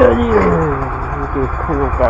哎呀，这个苦啊！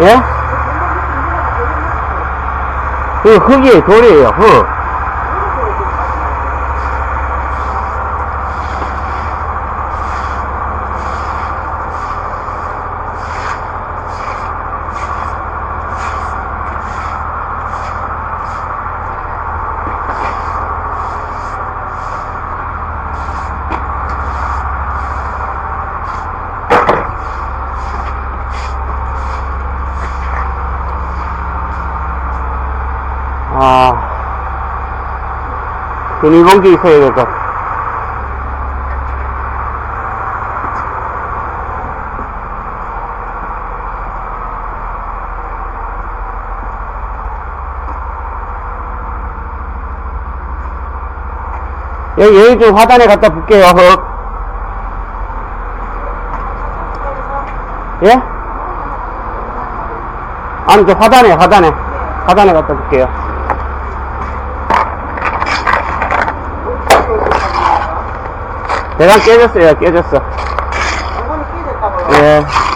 예? 그 흙이 돌이에요, 흙. 아, 비닐봉지 있어야 될 것. 같아. 여기, 여기 좀 화단에 갖다 볼게요, 흙. 예? 아니, 저 화단에, 화단에. 화단에 갖다 볼게요. 대강 깨졌어요, 깨졌어. 이거는 깨졌다고요? 예.